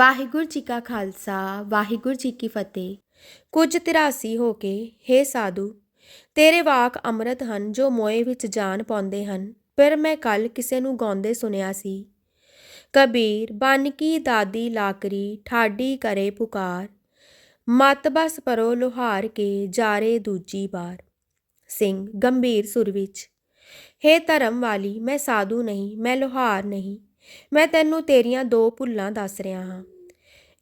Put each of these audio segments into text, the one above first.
ਵਾਹਿਗੁਰੂ ਜੀ ਕਾ ਖਾਲਸਾ, ਵਾਹਿਗੁਰੂ ਜੀ ਕੀ ਫਤਿਹ। ਕੁਝ 83 ਹੋ ਕੇ हे ਸਾਧੂ, ਤੇਰੇ ਵਾਕ ਅੰਮ੍ਰਿਤ ਹਨ ਜੋ ਮੋਏ ਵਿੱਚ ਜਾਨ ਪਾਉਂਦੇ ਹਨ ਪਰ ਮੈਂ ਕੱਲ ਕਿਸੇ ਨੂੰ ਗਾਉਂਦੇ ਸੁਣਿਆ ਸੀ। ਕਬੀਰ, ਬਨ ਕੀ ਦਾਦੀ ਲਾਕਰੀ, ਠਾਡੀ ਕਰੇ ਪੁਕਾਰ, ਮਤ ਬਸ ਪਰੋ ਲੋਹਾਰ ਕੇ ਜਾਰੇ ਦੂਜੀ ਵਾਰ। ਸਿੰਘ, ਗੰਭੀਰ ਸੁਰ ਵਿੱਚ, ਹੇ ਧਰਮ ਵਾਲੀ, ਮੈਂ ਸਾਧੂ ਨਹੀਂ, ਮੈਂ ਲੋਹਾਰ ਨਹੀਂ, ਮੈਂ ਤੈਨੂੰ ਤੇਰੀਆਂ ਦੋ ਭੁੱਲਾਂ ਦੱਸ ਰਿਹਾ ਹਾਂ।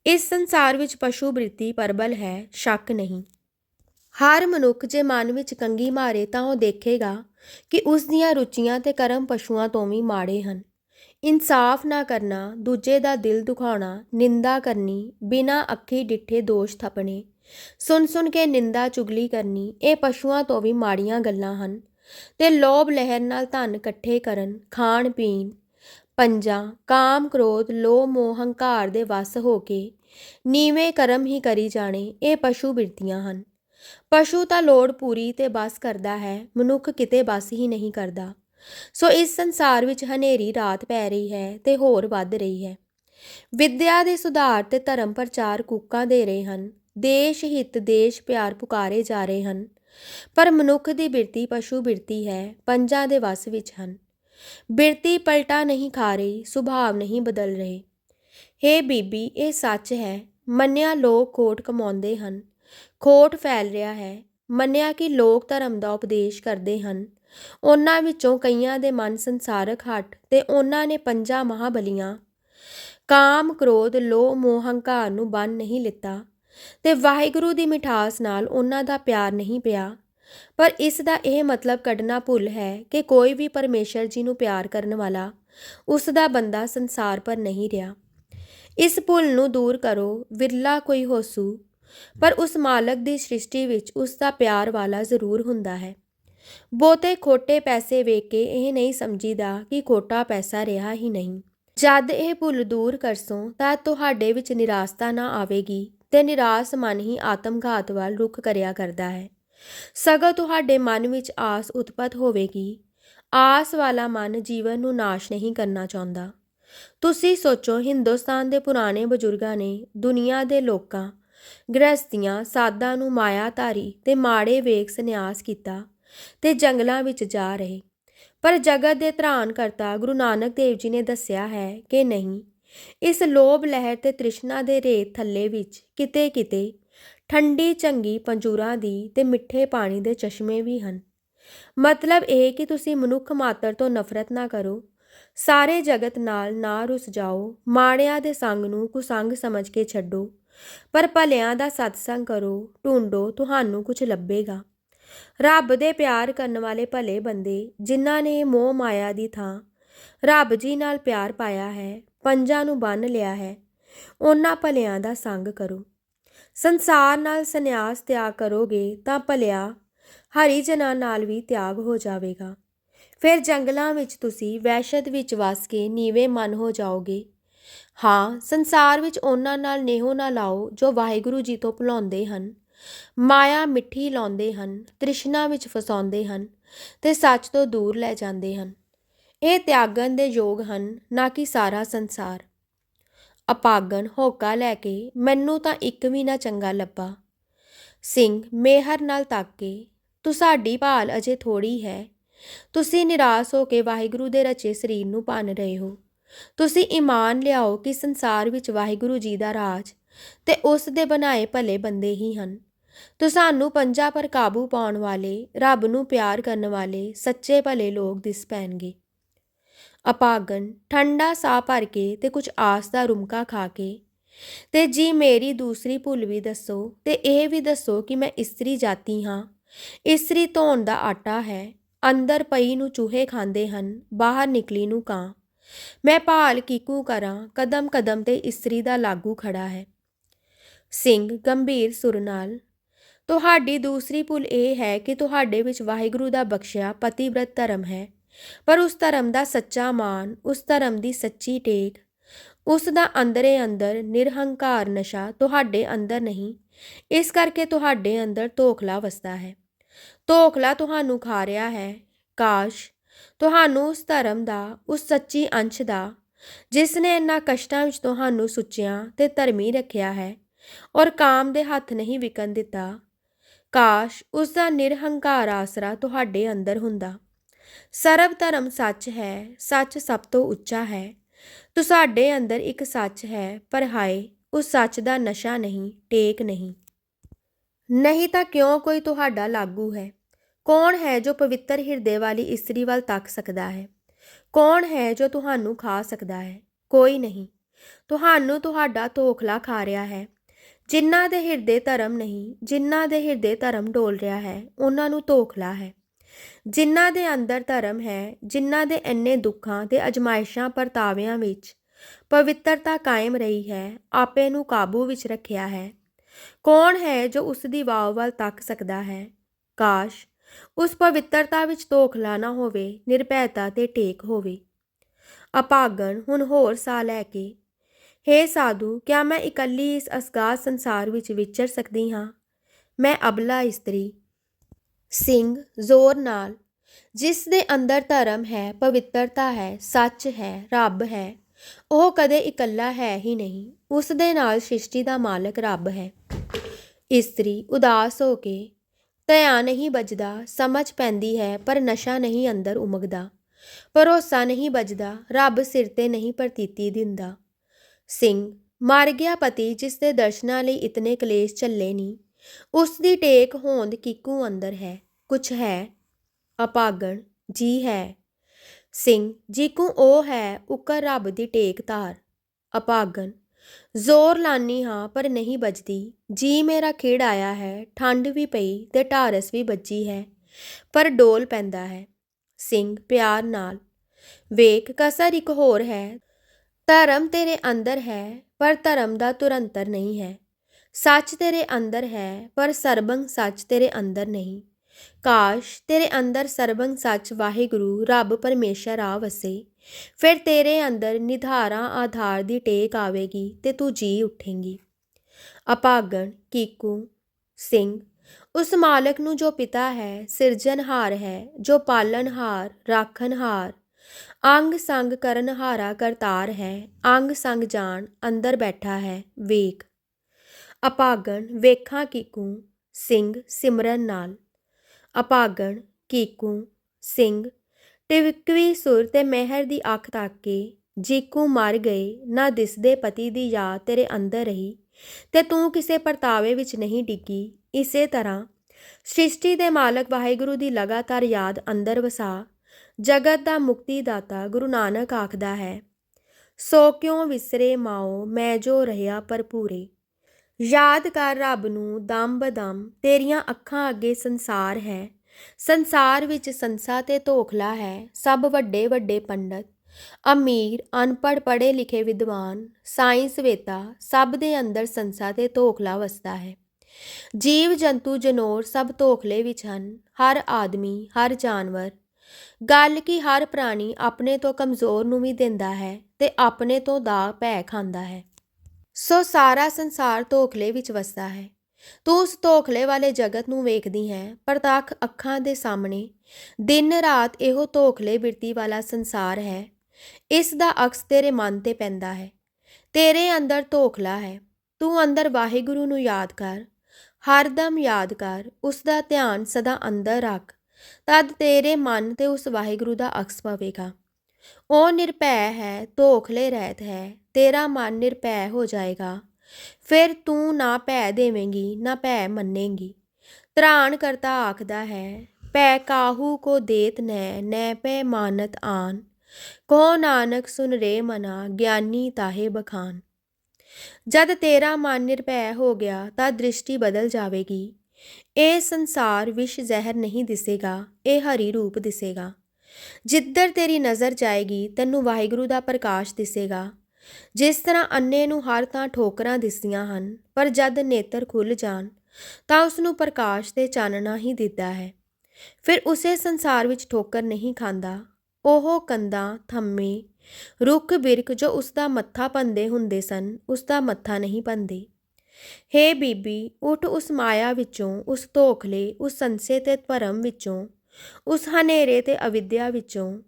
ਇਸ ਸੰਸਾਰ ਵਿੱਚ ਪਸ਼ੂ ਬ੍ਰਿਤੀ ਪਰਬਲ ਹੈ, ਸ਼ੱਕ ਨਹੀਂ। ਹਰ ਮਨੁੱਖ ਜੇ ਮਨ ਵਿੱਚ ਕੰਗੀ ਮਾਰੇ ਤਾਂ ਉਹ ਦੇਖੇਗਾ ਕਿ ਉਸ ਦੀਆਂ ਰੁਚੀਆਂ ਤੇ ਕਰਮ ਪਸ਼ੂਆਂ ਤੋਂ ਵੀ ਮਾੜੇ ਹਨ। ਇਨਸਾਫ ਨਾ ਕਰਨਾ, ਦੂਜੇ ਦਾ ਦਿਲ ਦੁਖਾਉਣਾ, ਨਿੰਦਾ ਕਰਨੀ, ਬਿਨਾਂ ਅੱਖੀ ਡਿੱਠੇ ਦੋਸ਼ ਥਪਣੇ ਸੁਣ ਸੁਣ ਕੇ ਨਿੰਦਾ ਚੁਗਲੀ ਕਰਨੀ, ਇਹ ਪਸ਼ੂਆਂ ਤੋਂ ਵੀ ਮਾੜੀਆਂ ਗੱਲਾਂ ਹਨ। ਤੇ ਲੋਭ ਲਹਿਰ ਨਾਲ ਧਨ ਇਕੱਠੇ ਕਰਨ ਖਾਣ ਪੀਣ ਪੰਜਾਂ ਕਾਮ ਕ੍ਰੋਧ ਲੋਭ ਮੋਹ ਹੰਕਾਰ ਦੇ ਵਸ ਹੋ ਕੇ ਨੀਵੇਂ ਕਰਮ ਹੀ ਕਰੀ ਜਾਣੇ, ਇਹ ਪਸ਼ੂ ਬਿਰਤੀਆਂ ਹਨ। ਪਸ਼ੂ ਤਾਂ ਲੋੜ ਪੂਰੀ ਤੇ ਬਸ ਕਰਦਾ ਹੈ, ਮਨੁੱਖ ਕਿਤੇ ਬਸ ਹੀ ਨਹੀਂ ਕਰਦਾ। ਸੋ ਇਸ ਸੰਸਾਰ ਵਿੱਚ ਹਨੇਰੀ ਰਾਤ ਪੈ ਰਹੀ ਹੈ ਤੇ ਹੋਰ ਵੱਧ ਰਹੀ ਹੈ। ਵਿਦਿਆ ਦੇ ਸੁਧਾਰ ਤੇ ਧਰਮ ਪ੍ਰਚਾਰ ਕੂਕਾਂ ਦੇ ਰਹੇ ਹਨ। ਦੇਸ਼ ਹਿੱਤ, ਦੇਸ਼ ਪਿਆਰ ਪੁਕਾਰੇ ਜਾ ਰਹੇ ਹਨ। ਪਰ ਮਨੁੱਖ ਦੀ ਬਿਰਤੀ ਪਸ਼ੂ ਬਿਰਤੀ ਹੈ, ਪੰਜਾਂ ਦੇ ਵਸ ਵਿੱਚ ਹਨ। ਬਿਰਤੀ ਪਲਟਾ ਨਹੀਂ ਖਾ ਰਹੀ ਸੁਭਾਵ ਨਹੀਂ ਬਦਲ ਰਹੇ। ਹੇ ਬੀਬੀ, ਇਹ ਸੱਚ ਹੈ, ਮੰਨਿਆ ਲੋਕ ਖੋਟ ਕਮਾਉਂਦੇ ਹਨ। ਖੋਟ ਫੈਲ ਰਿਹਾ ਹੈ, ਮੰਨਿਆ ਕਿ ਲੋਕ ਧਰਮ ਦਾ ਉਪਦੇਸ਼ ਕਰਦੇ ਹਨ। ਉਹਨਾਂ ਵਿੱਚੋਂ ਕਈਆਂ ਦੇ ਮਨ ਸੰਸਾਰਕ ਹਟ ਤੇ ਉਹਨਾਂ ਨੇ ਪੰਜਾਂ ਮਹਾਬਲੀਆਂ। ਕਾਮ, ਕ੍ਰੋਧ, ਲੋਭ, ਮੋਹ, ਹੰਕਾਰ ਨੂੰ ਬੰਨ ਨਹੀਂ ਲਿੱਤਾ ਤੇ ਵਾਹਿਗੁਰੂ ਦੀ ਮਿਠਾਸ ਨਾਲ ਉਹਨਾਂ ਦਾ ਪਿਆਰ ਨਹੀਂ ਪਿਆ। ਪਰ ਇਸ ਦਾ ਇਹ ਮਤਲਬ ਕੱਢਣਾ ਭੁੱਲ ਹੈ ਕਿ ਕੋਈ ਵੀ ਪਰਮੇਸ਼ਰ ਜੀ ਨੂੰ ਪਿਆਰ ਕਰਨ ਵਾਲਾ, ਉਸ ਦਾ ਬੰਦਾ ਸੰਸਾਰ ਪਰ ਨਹੀਂ ਰਿਹਾ। ਇਸ ਭੁੱਲ ਨੂੰ ਦੂਰ ਕਰੋ, ਵਿਰਲਾ ਕੋਈ ਹੋਸੂ। ਪਰ ਉਸ ਮਾਲਕ ਦੀ ਸ੍ਰਿਸ਼ਟੀ ਵਿੱਚ ਉਸ ਦਾ ਪਿਆਰ ਵਾਲਾ ਜ਼ਰੂਰ ਹੁੰਦਾ ਹੈ। ਬਹੁਤੇ ਖੋਟੇ ਪੈਸੇ ਵੇਖ ਕੇ ਇਹ ਨਹੀਂ ਸਮਝੀਦਾ ਕਿ ਖੋਟਾ ਪੈਸਾ ਰਿਹਾ ਹੀ ਨਹੀਂ। ਜਦ ਇਹ ਭੁੱਲ ਦੂਰ ਕਰਸੋਂ ਤਾਂ ਤੁਹਾਡੇ ਵਿੱਚ ਨਿਰਾਸਤਾ ਨਾ ਆਵੇਗੀ ਤੇ ਨਿਰਾਸ ਮਨ ਹੀ ਆਤਮਘਾਤ ਵੱਲ ਰੁਖ ਕਰਿਆ ਕਰਦਾ ਹੈ। ਸਗੋਂ ਤੁਹਾਡੇ ਮਨ ਵਿੱਚ ਆਸ ਉਤਪਤ ਹੋਵੇਗੀ। ਆਸ ਵਾਲਾ ਮਨ ਜੀਵਨ ਨੂੰ ਨਾਸ਼ ਨਹੀਂ ਕਰਨਾ ਚਾਹੁੰਦਾ। ਤੁਸੀਂ ਸੋਚੋ, ਹਿੰਦੁਸਤਾਨ ਦੇ ਪੁਰਾਣੇ ਬਜ਼ੁਰਗਾਂ ਨੇ ਦੁਨੀਆ ਦੇ ਲੋਕਾਂ ਗ੍ਰਸਤੀਆਂ ਸਾਧਾਂ ਨੂੰ ਮਾਇਆਧਾਰੀ ਤੇ ਮਾੜੇ ਵੇਖ ਸੰਨਿਆਸ ਕੀਤਾ ਤੇ ਜੰਗਲਾਂ ਵਿੱਚ ਜਾ ਰਹੇ। ਪਰ ਜਗਤ ਦੇ ਧਰਾਨ ਕਰਤਾ ਗੁਰੂ ਨਾਨਕ ਦੇਵ ਜੀ ਨੇ ਦੱਸਿਆ ਹੈ ਕਿ ਨਹੀਂ, ਇਸ ਲੋਭ ਲਹਿਰ ਤੇ ਤ੍ਰਿਸ਼ਨਾ ਦੇ ਰੇਤ ਥੱਲੇ ਵਿੱਚ ਕਿਤੇ ਕਿਤੇ ਠੰਡੀ ਚੰਗੀ ਪੰਜੂਰਾਂ ਦੀ ਤੇ ਮਿੱਠੇ ਪਾਣੀ ਦੇ ਚਸ਼ਮੇ ਵੀ ਹਨ। ਮਤਲਬ ਇਹ ਕਿ ਤੁਸੀਂ ਮਨੁੱਖ ਮਾਤਰ ਤੋਂ ਨਫ਼ਰਤ ਨਾ ਕਰੋ ਸਾਰੇ ਜਗਤ ਨਾਲ ਨਾ ਰੁੱਸ ਜਾਓ ਮਾੜਿਆਂ ਦੇ ਸੰਗ ਨੂੰ ਕੁਸੰਗ ਸਮਝ ਕੇ ਛੱਡੋ, ਪਰ ਭਲਿਆਂ ਦਾ ਸਤਸੰਗ ਕਰੋ, ਢੂੰਡੋ, ਤੁਹਾਨੂੰ ਕੁਝ ਲੱਭੇਗਾ। ਰੱਬ ਦੇ ਪਿਆਰ ਕਰਨ ਵਾਲੇ ਭਲੇ ਬੰਦੇ, ਜਿਨ੍ਹਾਂ ਨੇ ਮੋਹ ਮਾਇਆ ਦੀ ਥਾਂ, ਰੱਬ ਜੀ ਨਾਲ ਪਿਆਰ ਪਾਇਆ ਹੈ, ਪੰਜਾਂ ਨੂੰ ਬੰਨ ਲਿਆ ਹੈ, ਉਹਨਾਂ ਭਲਿਆਂ ਦਾ ਸੰਗ ਕਰੋ। ਸੰਸਾਰ ਨਾਲ ਸੰਨਿਆਸ ਤਿਆਗ ਕਰੋਗੇ, ਤਾਂ ਭਲਿਆ ਹਰੀ ਜਨਾਂ ਨਾਲ ਵੀ ਤਿਆਗ ਹੋ ਜਾਵੇਗਾ। ਫਿਰ ਜੰਗਲਾਂ ਵਿੱਚ ਤੁਸੀਂ ਵਹਿਸ਼ਤ ਵਿੱਚ ਵਸ ਕੇ ਨੀਵੇਂ ਮਨ ਹੋ ਜਾਓਗੇ। ਹਾਂ, ਸੰਸਾਰ ਵਿੱਚ ਉਹਨਾਂ ਨਾਲ ਨੇਹੋ ਨਾ ਲਾਓ ਜੋ ਵਾਹਿਗੁਰੂ ਜੀ ਤੋਂ ਭੁਲਾਉਂਦੇ ਹਨ। ਮਾਇਆ ਮਿੱਠੀ ਲਾਉਂਦੇ ਹਨ, ਤ੍ਰਿਸ਼ਨਾ ਵਿੱਚ ਫਸਾਉਂਦੇ ਹਨ ਤੇ ਸੱਚ ਤੋਂ ਦੂਰ ਲੈ ਜਾਂਦੇ ਹਨ। ਇਹ ਤਿਆਗਨ ਦੇ ਯੋਗ ਹਨ, ਨਾ ਕਿ ਸਾਰਾ ਸੰਸਾਰ। ਅਪਾਗਨ ਹੋਕਾ ਲੈ ਕੇ ਮੈਨੂੰ ਤਾਂ ਇੱਕ ਵੀ ਨਾ ਚੰਗਾ ਲੱਭਾ। ਸਿੰਘ, ਮੇਹਰ ਨਾਲ ਤੱਕ ਕੇ ਤੂੰ ਸਾਡੀ ਭਾਲ ਅਜੇ ਥੋੜੀ ਹੈ। ਤੁਸੀਂ ਨਿਰਾਸ਼ ਹੋ ਕੇ ਵਾਹਿਗੁਰੂ ਦੇ ਰਚੇ ਸਰੀਰ ਨੂੰ ਭੰਨ ਰਹੇ ਹੋ। ਤੁਸੀਂ ਈਮਾਨ ਲਿਆਓ ਕਿ ਸੰਸਾਰ ਵਿੱਚ ਵਾਹਿਗੁਰੂ ਜੀ ਦਾ ਰਾਜ ਤੇ ਉਸ ਦੇ ਬਣਾਏ ਭਲੇ ਬੰਦੇ ਹੀ ਹਨ। ਤੁਹਾਨੂੰ ਪੰਜਾਂ ਪਰ ਕਾਬੂ ਪਾਉਣ ਵਾਲੇ, ਰੱਬ ਨੂੰ ਪਿਆਰ ਕਰਨ ਵਾਲੇ, ਸੱਚੇ ਭਲੇ ਲੋਕ ਦਿਸ ਪੈਣਗੇ। ਅਪਾਗਨ ਠੰਡਾ ਸਾਹ ਭਰ ਕੇ ਤੇ ਕੁਝ ਆਸ ਦਾ ਰੁਮਕਾ ਖਾ ਕੇ। ਤੇ ਜੀ ਮੇਰੀ ਦੂਸਰੀ ਭੁੱਲ ਵੀ ਦੱਸੋ ਤੇ ਇਹ ਵੀ ਦੱਸੋ ਕਿ ਮੈਂ ਇਸਤਰੀ ਜਾਤੀ ਹਾਂ। ਇਸਤਰੀ ਧੋਣ ਦਾ ਆਟਾ ਹੈ। ਅੰਦਰ ਪਈ ਨੂੰ ਚੂਹੇ ਖਾਂਦੇ ਹਨ, ਬਾਹਰ ਨਿਕਲੀ ਨੂੰ ਕਾਂ। ਮੈਂ ਭਾਲ ਕੀਕੂ ਕਰਾਂ, ਕਦਮ ਕਦਮ ਤੇ ਇਸਤਰੀ ਦਾ ਲਾਗੂ ਖੜਾ ਹੈ। ਸਿੰਘ ਗੰਭੀਰ ਸੁਰ ਨਾਲ, ਤੁਹਾਡੀ ਦੂਸਰੀ ਭੁੱਲ ਇਹ ਹੈ ਕਿ ਤੁਹਾਡੇ ਵਿੱਚ ਵਾਹਿਗੁਰੂ ਦਾ ਬਖਸ਼ਿਆ ਪਤੀਵ੍ਰਤ ਧਰਮ ਹੈ। ਪਰ ਉਸ ਧਰਮ ਦਾ ਸੱਚਾ ਮਾਨ ਉਸ ਧਰਮ ਦੀ ਸੱਚੀ ਟੇਕ, ਉਸ ਦਾ ਅੰਦਰੇ ਅੰਦਰ ਨਿਰਹੰਕਾਰ ਨਸ਼ਾ ਤੁਹਾਡੇ ਅੰਦਰ ਨਹੀਂ। ਇਸ ਕਰਕੇ ਤੁਹਾਡੇ ਅੰਦਰ ਧੋਖਲਾ ਵਸਦਾ ਹੈ। ਧੋਖਲਾ ਤੁਹਾਨੂੰ ਖਾ ਰਿਹਾ ਹੈ। ਕਾਸ਼ ਤੁਹਾਨੂੰ ਉਸ ਧਰਮ ਦਾ, ਉਸ ਸੱਚੀ ਅੰਸ਼ ਦਾ, ਜਿਸ ਨੇ ਇੰਨਾ ਕਸ਼ਟਾਂ ਵਿੱਚ ਤੁਹਾਨੂੰ ਸੁੱਚਿਆਂ ਤੇ ਧਰਮੀ ਰੱਖਿਆ ਹੈ ਔਰ ਕਾਮ ਦੇ ਹੱਥ ਨਹੀਂ ਵਿਕਣ ਦਿੱਤਾ। ਕਾਸ਼ ਉਸ ਦਾ ਨਿਰਹੰਕਾਰ ਆਸਰਾ ਤੁਹਾਡੇ ਅੰਦਰ ਹੁੰਦਾ। ਸਰਬ ਧਰਮ ਸੱਚ ਹੈ, ਸੱਚ ਸਭ ਤੋਂ ਉੱਚਾ ਹੈ। ਤੁਹਾਡੇ ਅੰਦਰ ਇੱਕ ਸੱਚ ਹੈ, ਪਰ ਹਾਏ, ਉਸ ਸੱਚ ਦਾ ਨਸ਼ਾ ਨਹੀਂ, ਟੇਕ ਨਹੀਂ। ਨਹੀਂ ਤਾਂ ਕਿਉਂ ਕੋਈ ਤੁਹਾਡਾ ਲਾਗੂ ਹੈ? ਕੌਣ ਹੈ ਜੋ ਪਵਿੱਤਰ ਹਿਰਦੇ ਵਾਲੀ ਇਸਤਰੀ ਵੱਲ ਤੱਕ ਸਕਦਾ ਹੈ? ਕੌਣ ਹੈ ਜੋ ਤੁਹਾਨੂੰ ਖਾ ਸਕਦਾ ਹੈ? ਕੋਈ ਨਹੀਂ। ਤੁਹਾਨੂੰ ਤੁਹਾਡਾ ਤੋਖਲਾ ਖਾ ਰਿਹਾ ਹੈ। ਜਿਨ੍ਹਾਂ ਦੇ ਹਿਰਦੇ ਧਰਮ ਨਹੀਂ, ਜਿਨ੍ਹਾਂ ਦੇ ਹਿਰਦੇ ਧਰਮ ਡੋਲ ਰਿਹਾ ਹੈ, ਉਹਨਾਂ ਨੂੰ ਤੋਖਲਾ ਹੈ। ਜਿਨ੍ਹਾਂ ਦੇ ਅੰਦਰ ਧਰਮ ਹੈ, ਜਿਨ੍ਹਾਂ ਦੇ ਇੰਨੇ ਦੁੱਖਾਂ ਤੇ ਅਜਮਾਇਸ਼ਾਂ ਪਰਤਾਵਿਆਂ ਵਿੱਚ ਪਵਿੱਤਰਤਾ ਕਾਇਮ ਰਹੀ ਹੈ, ਆਪੇ ਨੂੰ ਕਾਬੂ ਵਿੱਚ ਰੱਖਿਆ ਹੈ। ਕੌਣ ਹੈ ਜੋ ਉਸ ਦੀ ਵਾਵ ਵੱਲ ਤੱਕ ਸਕਦਾ ਹੈ? ਕਾਸ਼ ਉਸ ਪਵਿੱਤਰਤਾ ਵਿੱਚ ਧੋਖਲਾ ਨਾ ਹੋਵੇ, ਨਿਰਭੈਤਾ ਤੇ ਟੇਕ ਹੋਵੇ। ਅਪਾਗਣ ਹੁਣ ਹੋਰ ਸਾਹ ਲੈ ਕੇ, ਹੇ ਸਾਧੂ, ਕਿਆ ਮੈਂ ਇਕੱਲੀ ਇਸ ਅਸਗਾਹ ਸੰਸਾਰ ਵਿੱਚ ਵਿਚਰ ਸਕਦੀ ਹਾਂ? ਮੈਂ ਅਬਲਾ ਇਸਤਰੀ। ਸਿੰਘ ਜ਼ੋਰ ਨਾਲ, ਜਿਸ ਦੇ ਅੰਦਰ ਧਰਮ ਹੈ, ਪਵਿੱਤਰਤਾ ਹੈ, ਸੱਚ ਹੈ, ਰੱਬ ਹੈ, ਉਹ ਕਦੇ ਇਕੱਲਾ ਹੈ ਹੀ ਨਹੀਂ। ਉਸ ਦੇ ਨਾਲ ਸ੍ਰਿਸ਼ਟੀ ਦਾ ਮਾਲਕ ਰੱਬ ਹੈ। ਇਸਤਰੀ ਉਦਾਸ ਹੋ ਕੇ, ਧਿਆ ਨਹੀਂ ਵੱਜਦਾ ਸਮਝ ਪੈਂਦੀ ਹੈ, ਪਰ ਨਸ਼ਾ ਨਹੀਂ ਅੰਦਰ ਉਮਗਦਾ। ਭਰੋਸਾ ਨਹੀਂ ਵੱਜਦਾ ਰੱਬ ਸਿਰ ਤੇ ਨਹੀਂ ਪ੍ਰਤੀਤੀ ਦਿੰਦਾ। ਸਿੰਘ, ਮਰ ਗਿਆ ਪਤੀ ਜਿਸ ਦੇ ਦਰਸ਼ਨਾਂ ਲਈ ਇਤਨੇ ਕਲੇਸ਼ ਚੱਲੇ ਨਹੀਂ ਉਸ ਦੀ ਟੇਕ ਹੋਂਦ ਕਿਕੂ ਅੰਦਰ ਹੈ, ਕੁਛ ਹੈ? ਅਪਾਗਣ, ਜੀ ਹੈ। ਸਿੰਘ ਜੀਕੂ ਉਹ ਹੈ, ਉਕਰ ਰੱਬ ਦੀ ਟੇਕ ਧਾਰ। ਅਪਾਗਣ ਜ਼ੋਰ ਲਾਨੀ ਹਾਂ, ਪਰ ਨਹੀਂ ਵੱਜਦੀ। ਜੀ ਮੇਰਾ ਖਿੜ ਆਇਆ ਹੈ, ਠੰਡ ਵੀ ਪਈ ਤੇ ਢਾਰਸ ਵੀ ਵੱਜੀ ਹੈ, ਪਰ ਡੋਲ ਪੈਂਦਾ ਹੈ। ਸਿੰਘ ਪਿਆਰ ਨਾਲ, ਵੇਖ ਕਸਰ ਇੱਕ ਹੋਰ ਹੈ। ਧਰਮ ਤੇਰੇ ਅੰਦਰ ਹੈ, ਪਰ ਧਰਮ ਦਾ ਤੁਰੰਤਰ ਨਹੀਂ ਹੈ। ਸੱਚ ਤੇਰੇ ਅੰਦਰ ਹੈ, ਪਰ ਸਰਬੰਗ ਸੱਚ ਤੇਰੇ ਅੰਦਰ ਨਹੀਂ। ਕਾਸ਼ ਤੇਰੇ ਅੰਦਰ ਸਰਬੰਗ ਸੱਚ ਵਾਹਿਗੁਰੂ, ਰੱਬ ਪਰਮੇਸ਼ਰ ਆ ਵਸੇ। ਫਿਰ ਤੇਰੇ ਅੰਦਰ ਨਿਧਾਰਾਂ ਆਧਾਰ ਦੀ ਟੇਕ ਆਵੇਗੀ ਤੇ ਤੂੰ ਜੀ ਉੱਠੇਂਗੀ। ਅਪਾਗਣ, ਕੀਕੂ, ਸਿੰਘ, ਉਸ ਮਾਲਕ ਨੂੰ ਜੋ ਪਿਤਾ ਹੈ, ਸਿਰਜਣਹਾਰ ਹੈ, ਜੋ ਪਾਲਣਹਾਰ, ਰਾਖਣਹਾਰ, ਅੰਗ ਸੰਗ ਕਰਨਹਾਰਾ ਕਰਤਾਰ ਹੈ, ਅੰਗ ਸੰਗ ਜਾਣ, ਅੰਦਰ ਬੈਠਾ ਹੈ, ਵੇਖ। ਅਪਾਗਣ, ਵੇਖਾਂ ਕੀਕੂ, ਸਿੰਘ ਸਿਮਰਨ ਨਾਲ। ਅਪਾਗਣ, ਕੀਕੂ, ਸਿੰਘ ਟਿਵਕਵੀ ਸੁਰ ਤੇ ਮਹਿਰ ਦੀ ਅੱਖ ਤੱਕ ਕੇ ਜੀਕੂ ਮਰ ਗਏ, ਨਾ ਦਿਸਦੇ ਪਤੀ ਦੀ ਯਾਦ ਤੇਰੇ ਅੰਦਰ ਰਹੀ, ਤੇ ਤੂੰ ਕਿਸੇ ਪਰਤਾਵੇ ਵਿੱਚ ਨਹੀਂ ਡਿੱਗੀ। ਇਸੇ ਤਰ੍ਹਾਂ ਸ੍ਰਿਸ਼ਟੀ ਦੇ ਮਾਲਕ ਵਾਹਿਗੁਰੂ ਦੀ ਲਗਾਤਾਰ ਯਾਦ ਅੰਦਰ ਵਸਾ। ਜਗਤ ਦਾ ਮੁਕਤੀ ਦਾਤਾ ਗੁਰੂ ਨਾਨਕ ਆਖਦਾ ਹੈ, ਸੋ ਕਿਉਂ ਵਿਸਰੇ ਮਾਓ ਮੈਂ ਜੋ ਰਹਾ ਭਰਪੂਰੇ। ਯਾਦ ਕਰ ਰੱਬ ਨੂੰ ਦਮ ਬਦਮ ਤੇਰੀਆਂ ਅੱਖਾਂ ਅੱਗੇ ਸੰਸਾਰ ਹੈ ਸੰਸਾਰ ਵਿੱਚ ਸੰਸਾ ਤੇ ਧੋਖਲਾ ਹੈ, ਸਭ ਵੱਡੇ ਵੱਡੇ ਪੰਡਤ, ਅਮੀਰ, ਅਨਪੜ੍ਹ, ਪੜ੍ਹੇ ਲਿਖੇ ਵਿਦਵਾਨ ਸਾਇੰਸ ਵੇਤਾ ਸਭ ਦੇ ਅੰਦਰ ਸੰਸਾ ਤੇ ਧੋਖਲਾ ਵਸਦਾ ਹੈ। ਜੀਵ, ਜੰਤੂ, ਜਨੌਰ ਸਭ ਧੋਖਲੇ ਵਿੱਚ ਹਨ, ਹਰ ਆਦਮੀ, ਹਰ ਜਾਨਵਰ। ਗੱਲ ਕੀ ਹਰ ਪ੍ਰਾਣੀ ਆਪਣੇ ਤੋਂ ਕਮਜ਼ੋਰ ਨੂੰ ਵੀ ਦਿੰਦਾ ਹੈ ਤੇ ਆਪਣੇ ਤੋਂ ਦਾ ਭੈ ਖਾਂਦਾ ਹੈ। ਸੋ ਸਾਰਾ ਸੰਸਾਰ ਧੋਖਲੇ ਵਿੱਚ ਵਸਦਾ ਹੈ। ਤੂੰ ਉਸ ਧੋਖਲੇ ਵਾਲੇ ਜਗਤ ਨੂੰ ਵੇਖਦੀ ਹੈ, ਪ੍ਰਤੱਖ ਅੱਖਾਂ ਦੇ ਸਾਹਮਣੇ। ਦਿਨ ਰਾਤ ਇਹੋ ਧੋਖਲੇ ਬਿਰਤੀ ਵਾਲਾ ਸੰਸਾਰ ਹੈ। ਇਸ ਦਾ ਅਕਸ ਤੇਰੇ ਮਨ ਤੇ ਪੈਂਦਾ ਹੈ। ਤੇਰੇ ਅੰਦਰ ਧੋਖਲਾ ਹੈ। ਤੂੰ ਅੰਦਰ ਵਾਹਿਗੁਰੂ ਨੂੰ ਯਾਦ ਕਰ। ਹਰਦਮ ਯਾਦ ਕਰ। ਉਸ ਦਾ ਧਿਆਨ ਸਦਾ ਅੰਦਰ ਰੱਖ। ਤਦ ਤੇਰੇ ਮਨ ਤੇ ਉਸ ਵਾਹਿਗੁਰੂ ਦਾ ਅਕਸ ਪਵੇਗਾ। ਉਹ ਨਿਰਭੈ ਹੈ, ਧੋਖਲੇ ਰਹਿਤ ਹੈ। ਤੇਰਾ ਮਨ ਨਿਰਭੈ ਹੋ ਜਾਏਗਾ। ਫਿਰ ਤੂੰ ਨਾ ਭੈ ਦੇਵੇਂਗੀ, ਨਾ ਭੈ ਮੰਨੇਗੀ। ਤ੍ਰਾਣ ਕਰਤਾ ਆਖਦਾ ਹੈ, ਭੈ ਕਾਹੂ ਕੋ ਦੇਤ ਨੈ ਨੈ ਪੈ ਮਾਨਤ ਆਨ। ਕੋ ਨਾਨਕ, ਸੁਨ ਰੇ ਮਨਾ, ਗਿਆਨੀ ਤਾਹੇ ਬਖਾਨ। ਜਦ ਤੇਰਾ ਮਨ ਨਿਰਭੈ ਹੋ ਗਿਆ, ਤਾਂ ਦ੍ਰਿਸ਼ਟੀ ਬਦਲ ਜਾਵੇਗੀ। ਇਹ ਸੰਸਾਰ ਵਿਸ਼ ਜ਼ਹਿਰ ਨਹੀਂ ਦਿਸੇਗਾ, ਇਹ ਹਰੀ ਰੂਪ ਦਿਸੇਗਾ। ਜਿੱਧਰ ਤੇਰੀ ਨਜ਼ਰ ਜਾਏਗੀ, ਤੈਨੂੰ ਵਾਹਿਗੁਰੂ ਦਾ ਪ੍ਰਕਾਸ਼ ਦਿਸੇਗਾ। ਜਿਸ ਤਰ੍ਹਾਂ ਅੰਨੇ ਨੂੰ ਹਰ ਥਾਂ ਠੋਕਰਾਂ ਦਿਸਦੀਆਂ ਹਨ, ਪਰ ਜਦ ਨੇਤਰ ਖੁੱਲ ਜਾਣ, ਤਾਂ ਉਸ ਨੂੰ ਪ੍ਰਕਾਸ਼ ਤੇ ਚਾਨਣਾ ਹੀ ਦਿਸਦਾ ਹੈ। ਫਿਰ ਉਸੇ ਸੰਸਾਰ ਵਿੱਚ ਠੋਕਰ ਨਹੀਂ ਖਾਂਦਾ। ਉਹ ਕੰਦਾਂ ਥੰਮੇ, ਰੁੱਖ ਬਿਰਖ ਜੋ ਉਸ ਦਾ ਮੱਥਾ ਪੰਦੇ ਹੁੰਦੇ ਸਨ ਉਸ ਦਾ ਮੱਥਾ ਨਹੀਂ ਪੰਦੇ ਹੇ ਬੀਬੀ, ਉਠ ਉਸ ਮਾਇਆ ਵਿੱਚੋਂ, ਉਸ ਧੋਖਲੇ, ਉਸ ਸੰਸੇ ਤੇ ਭਰਮ ਵਿੱਚੋਂ, ਉਸ ਹਨੇਰੇ ਤੇ ਅਵਿਦਿਆ ਵਿੱਚੋਂ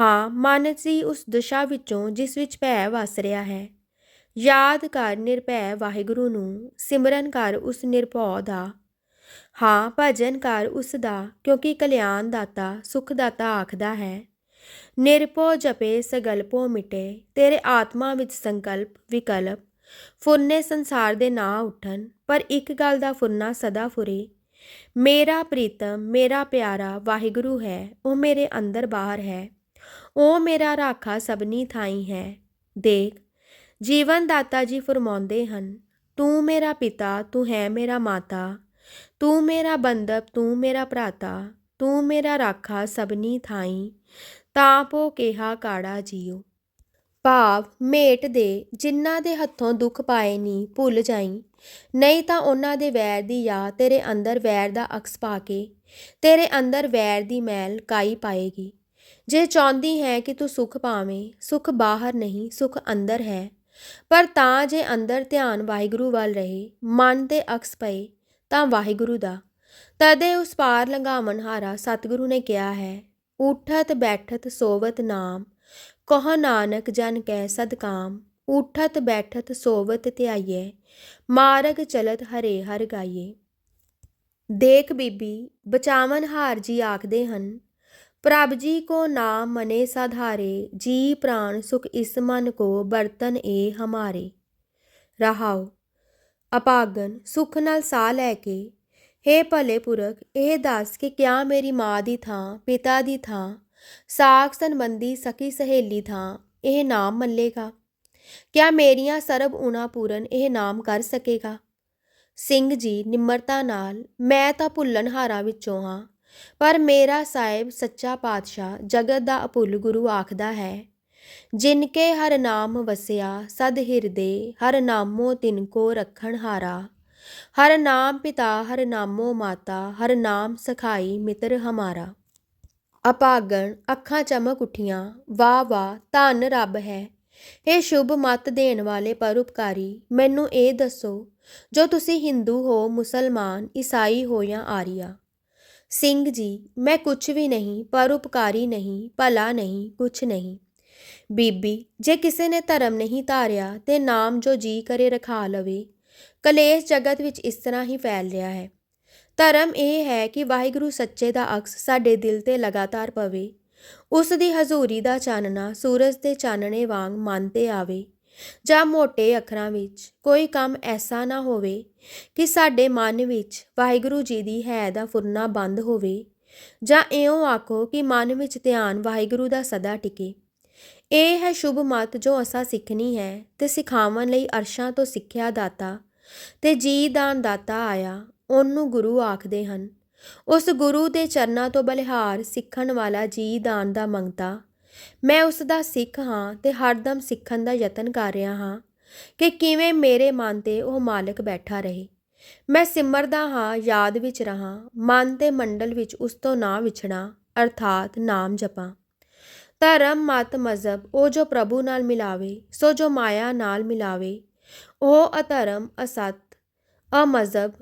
ਹਾਂ, ਮਨ ਸੀ ਉਸ ਦਿਸ਼ਾ ਵਿੱਚੋਂ ਜਿਸ ਵਿੱਚ ਭੈ ਵਸ ਰਿਹਾ ਹੈ। ਯਾਦ ਕਰ ਨਿਰਭੈ ਵਾਹਿਗੁਰੂ ਨੂੰ, ਸਿਮਰਨ ਕਰ ਉਸ ਨਿਰਭਉ ਦਾ। ਹਾਂ, ਭਜਨ ਕਰ ਉਸ ਦਾ, ਕਿਉਂਕਿ ਕਲਿਆਣ ਦਾਤਾ ਸੁਖ ਦਾਤਾ ਆਖਦਾ ਹੈ, ਨਿਰਭਉ ਜਪੇ ਸਗਲਪੋ ਮਿਟੇ, ਤੇਰੇ ਆਤਮਾ ਵਿੱਚ ਸੰਕਲਪ, ਵਿਕਲਪ। ਫੁਰਨੇ ਸੰਸਾਰ ਦੇ ਨਾ ਉੱਠਣ, ਪਰ ਇੱਕ ਗੱਲ ਦਾ ਫੁਰਨਾ ਸਦਾ ਫੁਰੇ। ਮੇਰਾ ਪ੍ਰੀਤਮ, ਮੇਰਾ ਪਿਆਰਾ ਵਾਹਿਗੁਰੂ ਹੈ, ਉਹ ਮੇਰੇ ਅੰਦਰ ਬਾਹਰ ਹੈ। ਉਹ ਮੇਰਾ ਰਾਖਾ ਸਭਨੀ ਥਾਈ ਹੈ। ਦੇਖ ਜੀਵਨ ਦਾਤਾ ਜੀ ਫਰਮਾਉਂਦੇ ਹਨ, ਤੂੰ ਮੇਰਾ ਪਿਤਾ, ਤੂੰ ਹੈ ਮੇਰਾ ਮਾਤਾ, ਤੂੰ ਮੇਰਾ ਬੰਦਪ ਤੂੰ ਮੇਰਾ ਭਰਾਤਾ, ਤੂੰ ਮੇਰਾ ਰਾਖਾ ਸਭਨੀ ਥਾਈ, ਤਾਂ ਪੋ ਕਿਹਾ ਕਾੜਾ ਜੀਓ। ਭਾਵ, ਮੇਟ ਦੇ ਜਿਨ੍ਹਾਂ ਦੇ ਹੱਥੋਂ ਦੁੱਖ ਪਾਏ ਨਹੀਂ ਭੁੱਲ ਜਾਈ, ਨਹੀਂ ਤਾਂ ਉਹਨਾਂ ਦੇ ਵੈਰ ਦੀ ਯਾਦ ਤੇਰੇ ਅੰਦਰ ਵੈਰ ਦਾ ਅਕਸ ਪਾ ਕੇ, ਤੇਰੇ ਅੰਦਰ ਵੈਰ ਦੀ ਮੈਲ ਕਾਈ ਪਾਏਗੀ। ਜੇ ਚਾਹੁੰਦੀ ਹੈ ਕਿ ਤੂੰ ਸੁਖ ਪਾਵੇਂ, ਸੁਖ ਬਾਹਰ ਨਹੀਂ, ਸੁਖ ਅੰਦਰ ਹੈ। ਪਰ ਤਾਂ ਜੇ ਅੰਦਰ ਧਿਆਨ ਵਾਹਿਗੁਰੂ ਵੱਲ ਰਹੇ, ਮਨ ਤੇ ਅਕਸ ਪਏ, ਤਾਂ ਵਾਹਿਗੁਰੂ ਦਾ। ਤਦੇ ਉਸ ਪਾਰ ਲੰਘਾਵਣ ਹਾਰਾ ਸਤਿਗੁਰੂ ਨੇ ਕਿਹਾ ਹੈ, ਉਠਤ, ਬੈਠਤ, ਸੋਵਤ ਨਾਮ। ਕਹ ਨਾਨਕ, ਜਨ ਕੈ ਸਦਕਾਮ। ਉਠਤ, ਬੈਠਤ, ਸੋਵਤ ਧਿਆਈਐ। ਮਾਰਗ ਚਲਤ ਹਰੇ ਹਰ ਗਾਈਏ ਦੇਖ ਬੀਬੀ, ਬਚਾਵਨ ਹਾਰ ਜੀ ਆਖਦੇ ਹਨ ਪ੍ਰਭ ਜੀ ਕੋ ਨਾਮ ਮਨੇ ਸਾਧਾਰੇ ਜੀ ਪ੍ਰਾਣ ਸੁਖ ਇਸ ਮਨ ਕੋ ਬਰਤਨ ਏ ਹਮਾਰੇ। ਰਹਾਉ ਅਪਾਗਨ ਸੁਖ ਨਾਲ ਸਾਹ ਲੈ ਕੇ, ਹੇ ਭਲੇ ਪੁਰਖ, ਇਹ ਦੱਸ ਕਿ ਕਿਆ ਮੇਰੀ ਮਾਂ ਦੀ ਥਾਂ, ਪਿਤਾ ਦੀ ਥਾਂ, ਸਾਖ ਸੰਬੰਧੀ ਸਖੀ ਸਹੇਲੀ ਥਾਂ, ਇਹ ਨਾਮ ਮੰਨੇਗਾ? ਕਿਆ ਮੇਰੀਆਂ ਸਰਬ ਉਣਾ ਪੂਰਨ ਇਹ ਨਾਮ ਕਰ ਸਕੇਗਾ? ਸਿੰਘ ਜੀ ਨਿਮਰਤਾ ਨਾਲ, ਮੈਂ ਤਾਂ ਭੁੱਲਣ ਹਾਰਾਂ ਵਿੱਚੋਂ ਹਾਂ ਪਰ ਮੇਰਾ ਸਾਹਿਬ ਸੱਚਾ ਪਾਤਸ਼ਾਹ ਜਗਤ ਦਾ ਅਪੁੱਲ ਗੁਰੂ ਆਖਦਾ ਹੈ, ਜਿਨ ਕੇ ਹਰ ਨਾਮ ਵਸਿਆ, ਸਦ ਹਿਰਦੇ, ਹਰ ਨਾਮੋ ਤਿਨ ਕੋ ਰਖਣ ਹਾਰਾ। ਹਰ ਨਾਮ ਪਿਤਾ, ਹਰ ਨਾਮੋ ਮਾਤਾ, ਹਰ ਨਾਮ ਸਖਾਈ ਮਿੱਤਰ ਹਮਾਰਾ। ਅਪਾਗਣ ਅੱਖਾਂ ਚਮਕ ਉਠੀਆਂ, ਵਾਹ ਵਾਹ, ਧੰਨ ਰੱਬ ਹੈ। ਇਹ ਸ਼ੁਭ ਮਤ ਦੇਣ ਵਾਲੇ ਪਰਉਪਕਾਰੀ, ਮੈਨੂੰ ਇਹ ਦੱਸੋ, ਜੋ ਤੁਸੀਂ ਹਿੰਦੂ ਹੋ, ਮੁਸਲਮਾਨ, ਈਸਾਈ ਹੋ ਜਾਂ ਆਰੀਆ। ਸਿੰਘ ਜੀ, ਮੈਂ ਕੁਛ ਵੀ ਨਹੀਂ ਪਰਉਪਕਾਰੀ ਨਹੀਂ, ਭਲਾ ਨਹੀਂ, ਕੁਛ ਨਹੀਂ। ਬੀਬੀ, ਜੇ ਕਿਸੇ ਨੇ ਧਰਮ ਨਹੀਂ ਧਾਰਿਆ, ਤੇ ਨਾਮ ਜੋ ਜੀ ਕਰੇ ਰਖਾ ਲਵੇ। ਕਲੇਸ਼ ਜਗਤ ਵਿੱਚ ਇਸ ਤਰ੍ਹਾਂ ਹੀ ਫੈਲ ਰਿਹਾ ਹੈ। ਧਰਮ ਇਹ ਹੈ ਕਿ ਵਾਹਿਗੁਰੂ ਸੱਚੇ ਦਾ ਅਕਸ ਸਾਡੇ ਦਿਲ ਤੇ ਲਗਾਤਾਰ ਪਵੇ। ਉਸ ਦੀ ਹਜ਼ੂਰੀ ਦਾ ਚਾਨਣਾ ਸੂਰਜ ਦੇ ਚਾਨਣੇ ਵਾਂਗ ਮਨ ਤੇ ਆਵੇ। ਜਾਂ ਮੋٹے ਅੱਖਰਾਂ ਵਿੱਚ ਕੋਈ ਕੰਮ ਐਸਾ ਨਾ ਹੋਵੇ ਕਿ ਸਾਡੇ ਮਨ ਵਿੱਚ ਵਾਹਿਗੁਰੂ ਜੀ ਦੀ ਹੈ ਦਾ ਫੁਰਨਾ ਬੰਦ ਹੋਵੇ, ਜਾਂ ਇਉਂ ਆਖੋ ਕਿ ਮਨ ਵਿੱਚ ਧਿਆਨ ਵਾਹਿਗੁਰੂ ਦਾ ਸਦਾ ਟਿਕੇ। ਇਹ ਹੈ ਸ਼ੁਭ ਮਤ ਜੋ ਅਸਾਂ ਸਿੱਖਣੀ ਹੈ ਤੇ ਸਿਖਾਵਣ ਲਈ ਅਰਸ਼ਾਂ ਤੋਂ ਸਿੱਖਿਆ ਦਾਤਾ ਤੇ ਜੀ ਦਾਨ ਦਾਤਾ ਆਇਆ, ਉਹਨੂੰ ਗੁਰੂ ਆਖਦੇ ਹਨ। ਉਸ ਗੁਰੂ ਦੇ ਚਰਨਾਂ ਤੋਂ ਬਲਿਹਾਰ ਸਿੱਖਣ ਵਾਲਾ ਜੀ ਦਾਨ ਦਾ ਮੰਗਤਾ ਮੈਂ ਉਸ ਦਾ ਸਿੱਖ ਹਾਂ ਤੇ ਹਰਦਮ ਸਿੱਖਣ ਦਾ ਯਤਨ ਕਰ ਰਿਹਾ ਹਾਂ ਕਿ ਕਿਵੇਂ ਮੇਰੇ ਮਨ ਤੇ ਉਹ ਮਾਲਕ ਬੈਠਾ ਰਹੇ। ਮੈਂ ਸਿਮਰਦਾ ਹਾਂ, ਯਾਦ ਵਿੱਚ ਰਹਾ, ਮਨ ਤੇ ਮੰਡਲ ਵਿੱਚ ਉਸ ਤੋਂ ਨਾ ਵਿਛੜਾ, ਅਰਥਾਤ ਨਾਮ ਜਪਾਂ। ਧਰਮ, ਮਤ, ਮਜ਼ਹਬ, ਉਹ ਜੋ ਪ੍ਰਭੂ ਨਾਲ ਮਿਲਾਵੇ, ਸੋ ਜੋ ਮਾਇਆ ਨਾਲ ਮਿਲਾਵੇ, ਉਹ ਅਧਰਮ, ਅਸਤ ਅਮਜ਼ਹਬ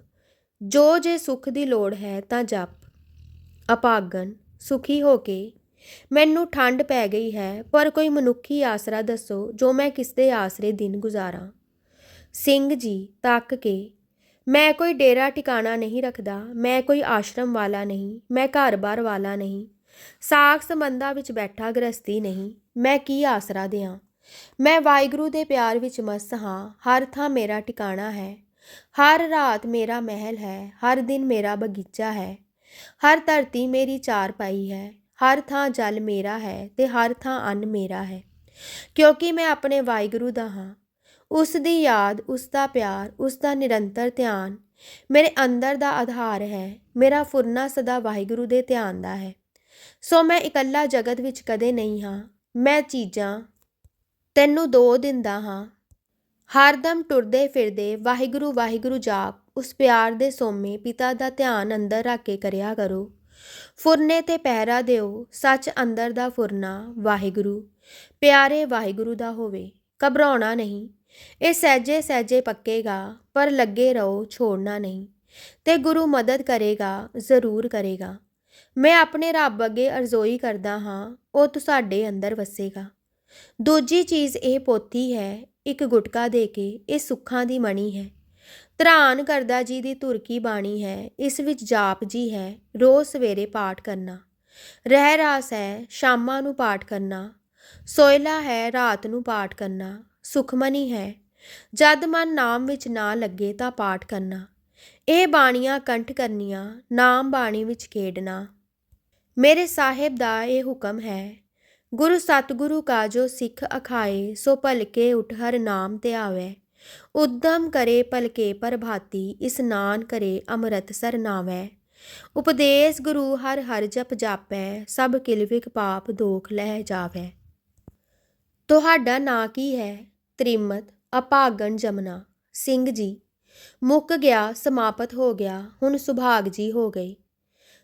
ਜੋ ਜੇ ਸੁਖ ਦੀ ਲੋੜ ਹੈ ਤਾਂ ਜਪ। ਅਪਾਗਨ ਸੁਖੀ ਹੋ ਕੇ ਮੈਨੂੰ ਠੰਡ ਪੈ ਗਈ ਹੈ, ਪਰ ਕੋਈ ਮਨੁੱਖੀ ਆਸਰਾ ਦੱਸੋ ਜੋ ਮੈਂ ਕਿਸ ਦੇ ਆਸਰੇ ਦਿਨ ਗੁਜ਼ਾਰਾਂ। ਸਿੰਘ ਜੀ, ਤੱਕ ਕੇ। ਮੈਂ ਕੋਈ ਡੇਰਾ ਟਿਕਾਣਾ ਨਹੀਂ ਰੱਖਦਾ, ਮੈਂ ਕੋਈ ਆਸ਼ਰਮ ਵਾਲਾ ਨਹੀਂ, ਮੈਂ ਘਰ-ਬਾਰ ਵਾਲਾ ਨਹੀਂ। ਸਾਖ ਸੰਬੰਧਾਂ ਵਿੱਚ ਬੈਠਾ ਗ੍ਰਸਤੀ ਨਹੀਂ, ਮੈਂ ਕੀ ਆਸਰਾ ਦਿਆਂ? ਮੈਂ ਵਾਹਿਗੁਰੂ ਦੇ ਪਿਆਰ ਵਿੱਚ ਮਸਤ ਹਾਂ, ਹਰ ਥਾਂ ਮੇਰਾ ਟਿਕਾਣਾ ਹੈ। ਹਰ ਰਾਤ ਮੇਰਾ ਮਹਿਲ ਹੈ, ਹਰ ਦਿਨ ਮੇਰਾ ਬਗੀਚਾ ਹੈ। ਹਰ ਧਰਤੀ ਮੇਰੀ ਚਾਰ ਪਾਈ ਹੈ। ਹਰ ਥਾਂ ਜਲ ਮੇਰਾ ਹੈ ਤੇ ਹਰ ਥਾਂ ਅੰਨ ਮੇਰਾ ਹੈ। ਕਿਉਂਕਿ ਮੈਂ ਆਪਣੇ ਵਾਹਿਗੁਰੂ ਦਾ ਹਾਂ। ਉਸ ਦੀ ਯਾਦ, ਉਸ ਦਾ ਪਿਆਰ, ਉਸ ਦਾ ਨਿਰੰਤਰ ਧਿਆਨ ਮੇਰੇ ਅੰਦਰ ਦਾ ਆਧਾਰ ਹੈ। ਮੇਰਾ ਫੁਰਨਾ ਸਦਾ ਵਾਹਿਗੁਰੂ ਦੇ ਧਿਆਨ ਦਾ ਹੈ। ਸੋ ਮੈਂ ਇਕੱਲਾ ਜਗਤ ਵਿੱਚ ਕਦੇ ਨਹੀਂ ਹਾਂ। ਮੈਂ ਚੀਜ਼ਾਂ ਤੈਨੂੰ ਦੋ ਦਿੰਦਾ ਹਾਂ। ਹਰਦਮ ਟੁਰਦੇ ਫਿਰਦੇ ਵਾਹਿਗੁਰੂ ਵਾਹਿਗੁਰੂ ਜਾਪ, ਉਸ ਪਿਆਰ ਦੇ ਸੋਮੇ ਪਿਤਾ ਦਾ ਧਿਆਨ ਅੰਦਰ ਰੱਖ ਕੇ ਕਰਿਆ ਕਰੋ। ਫੁਰਨੇ ਤੇ ਪਹਿਰਾ ਦਿਓ, ਸੱਚ ਅੰਦਰ ਦਾ ਫੁਰਨਾ, ਵਾਹਿਗੁਰੂ। ਪਿਆਰੇ ਵਾਹਿਗੁਰੂ ਦਾ ਹੋਵੇ, ਘਬਰਾਉਣਾ ਨਹੀਂ। ਇਹ ਸਹਿਜੇ ਸਹਿਜੇ ਪੱਕੇਗਾ, ਪਰ ਲੱਗੇ ਰਹੋ, ਛੋੜਨਾ ਨਹੀਂ। ਤੇ ਗੁਰੂ ਮਦਦ ਕਰੇਗਾ, ਜ਼ਰੂਰ ਕਰੇਗਾ। ਮੈਂ ਆਪਣੇ ਰੱਬ ਅੱਗੇ ਅਰਜ਼ੋਈ ਕਰਦਾ ਹਾਂ, ਉਹ ਤੁਹਾਡੇ ਅੰਦਰ ਵਸੇਗਾ। ਦੂਜੀ ਚੀਜ਼ ਇਹ ਪੋਥੀ ਹੈ, ਇੱਕ ਗੁਟਕਾ ਦੇ ਕੇ, ਇਹ ਸੁੱਖਾਂ ਦੀ ਮਣੀ ਹੈ। ਧਰਾਨ ਕਰਦਾ ਜੀ ਦੀ ਤੁਰਕੀ ਬਾਣੀ ਹੈ, ਇਸ ਵਿੱਚ ਜਾਪ ਜੀ ਹੈ, ਰੋਜ਼ ਸਵੇਰੇ ਪਾਠ ਕਰਨਾ। ਰਹਿ ਰਾਸ ਹੈ, ਸ਼ਾਮਾਂ ਨੂੰ ਪਾਠ ਕਰਨਾ। ਸੋਇਲਾ ਹੈ, ਰਾਤ ਨੂੰ ਪਾਠ ਕਰਨਾ। ਸੁਖਮਨੀ ਹੈ, ਜਦ ਮਨ ਨਾਮ ਵਿੱਚ ਨਾ ਲੱਗੇ ਤਾਂ ਪਾਠ ਕਰਨਾ। ਇਹ ਬਾਣੀਆਂ ਕੰਠ ਕਰਨੀਆਂ, ਨਾਮ ਬਾਣੀ ਵਿੱਚ ਖੇਡਣਾ। ਮੇਰੇ ਸਾਹਿਬ ਦਾ ਇਹ ਹੁਕਮ ਹੈ, ਗੁਰੂ ਸਤਿਗੁਰੂ ਕਾ ਜੋ ਸਿੱਖ ਅਖਾਏ, ਸੋ ਭਲਕੇ ਉਠ ਹਰ ਨਾਮ ਤੇ ਆਵੇ। ਉਦਮ ਕਰੇ ਭਲਕੇ ਪ੍ਰਭਾਤੀ ਇਸਨਾਨ ਕਰੇ ਅੰਮ੍ਰਿਤ ਸਰ ਨਾਵੈ। ਉਪਦੇਸ਼ ਗੁਰੂ ਹਰ ਹਰ ਜਪ ਜਾਪੈ, ਸਭ ਕਿਲਵਿਕ ਪਾਪ ਦੋਖ ਲੈ ਜਾਵੇ। ਤੁਹਾਡਾ ਨਾਂ ਕੀ ਹੈ? ਤ੍ਰਿਮਤ ਅਪਾਗਣ ਜਮਨਾ। ਸਿੰਘ ਜੀ, ਮੁੱਕ ਗਿਆ, ਸਮਾਪਤ ਹੋ ਗਿਆ, ਹੁਣ ਸੁਭਾਗ ਜੀ ਹੋ ਗਏ।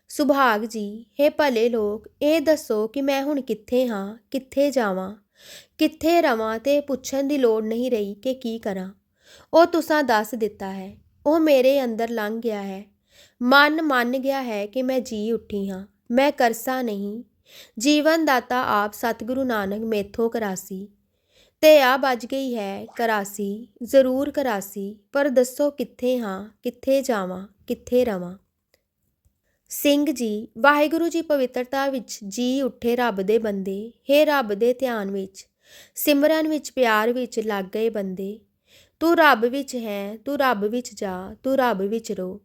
ਸੁਭਾਗ ਜੀ, ਹੇ ਭਲੇ ਲੋਕ, ਇਹ ਦੱਸੋ ਕਿ ਮੈਂ ਹੁਣ ਕਿੱਥੇ ਹਾਂ, ਕਿੱਥੇ ਜਾਵਾਂ? ਕਿੱਥੇ ਰਵਾਂ ਤੇ ਪੁੱਛਣ ਦੀ ਲੋੜ ਨਹੀਂ ਰਹੀ ਕਿ ਕੀ ਕਰਾਂ। ਉਹ ਤੁਸਾਂ ਦੱਸ ਦਿੱਤਾ ਹੈ। ਉਹ ਮੇਰੇ ਅੰਦਰ ਲੰਘ ਗਿਆ ਹੈ। ਮਨ ਮੰਨ ਗਿਆ ਹੈ ਕਿ ਮੈਂ ਜੀ ਉੱਠੀ ਹਾਂ। ਮੈਂ ਕਰਸਾ ਨਹੀਂ। ਜੀਵਨ ਦਾਤਾ ਆਪ ਸਤਿਗੁਰੂ ਨਾਨਕ ਮੇਥੋਂ ਕਰਾਸੀ। ਤੇ ਆ ਵੱਜ ਗਈ ਹੈ ਕਰਾਸੀ। ਜ਼ਰੂਰ ਕਰਾਸੀ। ਪਰ ਦੱਸੋ ਕਿੱਥੇ ਹਾਂ, ਕਿੱਥੇ ਜਾਵਾਂ, ਕਿੱਥੇ ਰਵਾਂ। ਸਿੰਘ ਜੀ, ਵਾਹਿਗੁਰੂ ਜੀ ਪਵਿੱਤਰਤਾ ਵਿੱਚ ਜੀ ਉੱਠੇ ਰੱਬ ਦੇ ਬੰਦੇ, ਹੇ ਰੱਬ ਦੇ ਧਿਆਨ ਵਿੱਚ, ਸਿਮਰਨ ਵਿੱਚ ਪਿਆਰ ਵਿੱਚ ਲੱਗ ਗਏ ਬੰਦੇ। ਤੂੰ ਰੱਬ ਵਿੱਚ ਹੈ, ਤੂੰ ਰੱਬ ਵਿੱਚ ਜਾ, ਤੂੰ ਰੱਬ ਵਿੱਚ ਰੋ।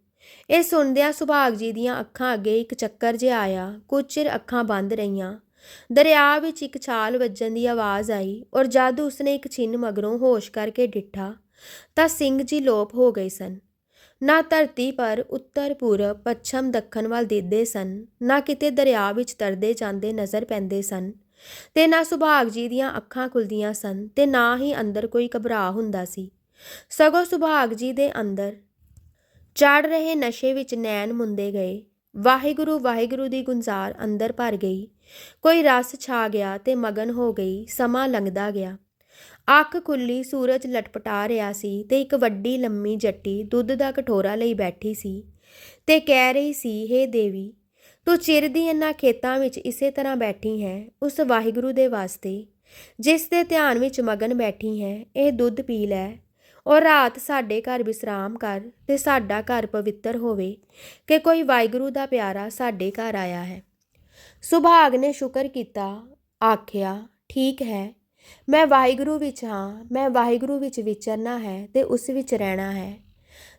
ਇਹ ਸੁਣਦਿਆਂ ਸੁਭਾਗ ਜੀ ਦੀਆਂ ਅੱਖਾਂ ਅੱਗੇ ਇੱਕ ਚੱਕਰ ਜਿਹਾ ਆਇਆ, ਕੁਝ ਚਿਰ ਅੱਖਾਂ ਬੰਦ ਰਹੀਆਂ। ਦਰਿਆ ਵਿੱਚ ਇੱਕ ਛਾਲ ਵੱਜਣ ਦੀ ਆਵਾਜ਼ ਆਈ ਔਰ ਜਦ ਉਸਨੇ ਇੱਕ ਛਿੰਨ ਮਗਰੋਂ ਹੋਸ਼ ਕਰਕੇ ਡਿੱਠਾ, ਤਾਂ ਸਿੰਘ ਜੀ ਲੋਪ ਹੋ ਗਏ ਸਨ। ਨਾ ਧਰਤੀ ਪਰ ਉੱਤਰ ਪੂਰਬ, ਪੱਛਮ, ਦੱਖਣ ਵੱਲ ਦਿੱਦੇ ਸਨ, ਨਾ ਕਿਤੇ ਦਰਿਆ ਵਿੱਚ ਤਰਦੇ ਜਾਂਦੇ ਨਜ਼ਰ ਪੈਂਦੇ ਸਨ ਤੇ ਨਾ ਸੁਭਾਗ ਜੀ ਦੀਆਂ ਅੱਖਾਂ ਖੁੱਲਦੀਆਂ ਸਨ ਤੇ ਨਾ ਹੀ ਅੰਦਰ ਕੋਈ ਘਬਰਾ ਹੁੰਦਾ ਸੀ। ਸਗੋਂ ਸੁਭਾਗ ਜੀ ਦੇ ਅੰਦਰ ਚੜ ਰਹੇ ਨਸ਼ੇ ਵਿੱਚ ਨੈਣ ਮੁੰਦੇ ਗਏ। ਵਾਹਿਗੁਰੂ ਵਾਹਿਗੁਰੂ ਦੀ ਗੁੰਜ਼ਾਰ ਅੰਦਰ ਭਰ ਗਈ। ਕੋਈ ਰਸ ਛਾ ਗਿਆ ਤੇ ਮਗਨ ਹੋ ਗਈ, ਸਮਾਂ ਲੰਘਦਾ ਗਿਆ। ਅੱਖ ਖੁੱਲੀ ਸੂਰਜ ਲਟਪਟਾ ਰਿਹਾ ਸੀ ਤੇ ਇੱਕ ਵੱਡੀ ਲੰਮੀ ਜੱਟੀ ਦੁੱਧ ਦਾ ਕਟੋਰਾ ਲਈ ਬੈਠੀ ਸੀ ਤੇ ਕਹਿ ਰਹੀ ਸੀ, ਹੇ ਦੇਵੀ, ਤੂੰ ਚਿਰ ਦੀ ਇਹਨਾਂ ਖੇਤਾਂ ਵਿੱਚ ਇਸੇ ਤਰ੍ਹਾਂ ਬੈਠੀ ਹੈ, ਉਸ ਵਾਹਿਗੁਰੂ ਦੇ ਵਾਸਤੇ, ਜਿਸ ਦੇ ਧਿਆਨ ਵਿੱਚ ਮਗਨ ਬੈਠੀ ਹੈ, ਇਹ ਦੁੱਧ ਪੀ ਲੈ ਔਰ ਰਾਤ ਸਾਡੇ ਘਰ ਵਿਸਰਾਮ ਕਰ ਤੇ ਸਾਡਾ ਘਰ ਪਵਿੱਤਰ ਹੋਵੇ ਕਿ ਕੋਈ ਵਾਹਿਗੁਰੂ ਦਾ ਪਿਆਰਾ ਸਾਡੇ ਘਰ ਆਇਆ ਹੈ। ਸੁਭਾਗ ਨੇ ਸ਼ੁਕਰ ਕੀਤਾ, ਆਖਿਆ, ਠੀਕ ਹੈ ਮੈਂ ਵਾਹਿਗੁਰੂ ਵਿੱਚ ਹਾਂ, ਮੈਂ ਵਾਹਿਗੁਰੂ ਵਿੱਚ ਵਿਚਰਨਾ ਹੈ ਤੇ ਉਸ ਵਿੱਚ ਰਹਿਣਾ ਹੈ।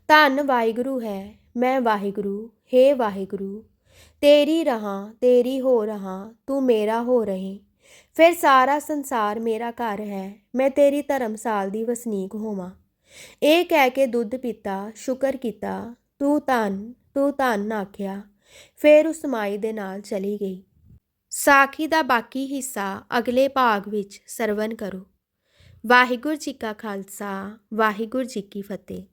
ਧੰਨ ਵਾਹਿਗੁਰੂ ਹੈ, ਮੈਂ ਵਾਹਿਗੁਰੂ, ਹੇ ਵਾਹਿਗੁਰੂ, ਤੇਰੀ ਰਹਾ, ਤੇਰੀ ਹੋ ਰਹਾ, ਤੂੰ ਮੇਰਾ ਹੋ ਰਹੇ। ਫਿਰ ਸਾਰਾ ਸੰਸਾਰ ਮੇਰਾ ਘਰ ਹੈ, ਮੈਂ ਤੇਰੀ ਧਰਮਸਾਲ ਦੀ ਵਸਨੀਕ ਹੋਵਾਂ। ਇਹ ਕਹਿ ਕੇ ਦੁੱਧ ਪੀਤਾ, ਸ਼ੁਕਰ ਕੀਤਾ, ਤੂੰ ਧੰਨ ਤੂੰ ਧੰਨ ਆਖਿਆ। ਫਿਰ ਉਸ ਮਾਈ ਦੇ ਨਾਲ ਚਲੀ ਗਈ। ਸਾਖੀ ਦਾ ਬਾਕੀ ਹਿੱਸਾ ਅਗਲੇ ਭਾਗ ਵਿੱਚ ਸਰਵਨ ਕਰੋ। ਵਾਹਿਗੁਰੂ ਜੀ ਕਾ ਖਾਲਸਾ, ਵਾਹਿਗੁਰੂ ਜੀ ਕੀ ਫਤਿਹ।